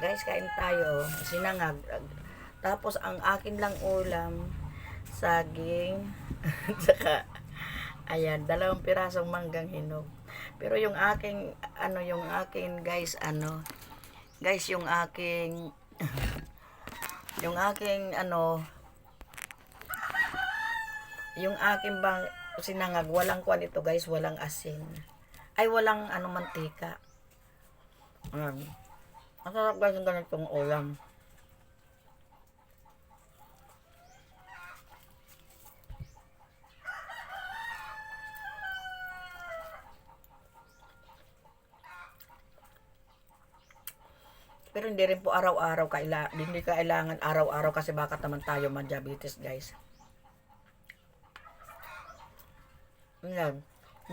Guys, kain tayo. Sinangag. Tapos, ang akin lang ulam, saging, saka, ayan, dalawang pirasong manggang hinog. Pero yung aking, ano, yung akin, guys, ano, guys, yung aking, yung aking, ano, yung aking bang sinangag, walang kwan ito, guys, walang asin. Ay, walang, ano, mantika. Ayan. Ang sarap ng ganitong ulam. Pero hindi rin po araw-araw kaila, hindi kailangan araw-araw kasi baka naman tayo ma-diabetes guys. Yan.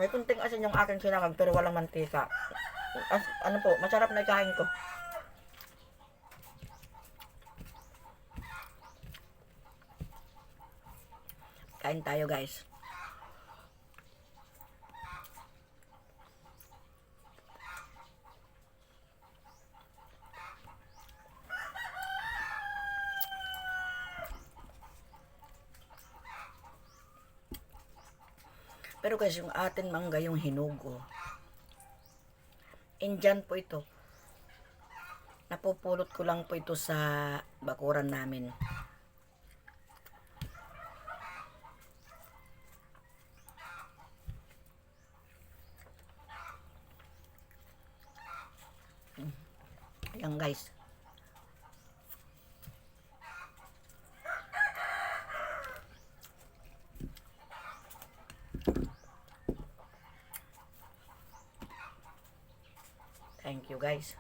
May kunting asin yung aking sinangag pero walang mantika. As, ano po, masarap na ikain ko. Kain tayo guys. Pero guys, yung atin mangga yung hinugo. Indian po ito. Napupulot ko lang po ito sa bakuran namin. Ayan guys. Thank you guys.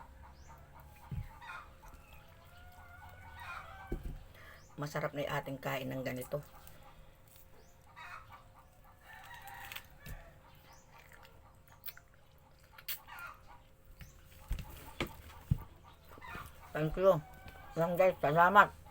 Masarap na yung ating kain ng ganito. Thank you. Guys, salamat.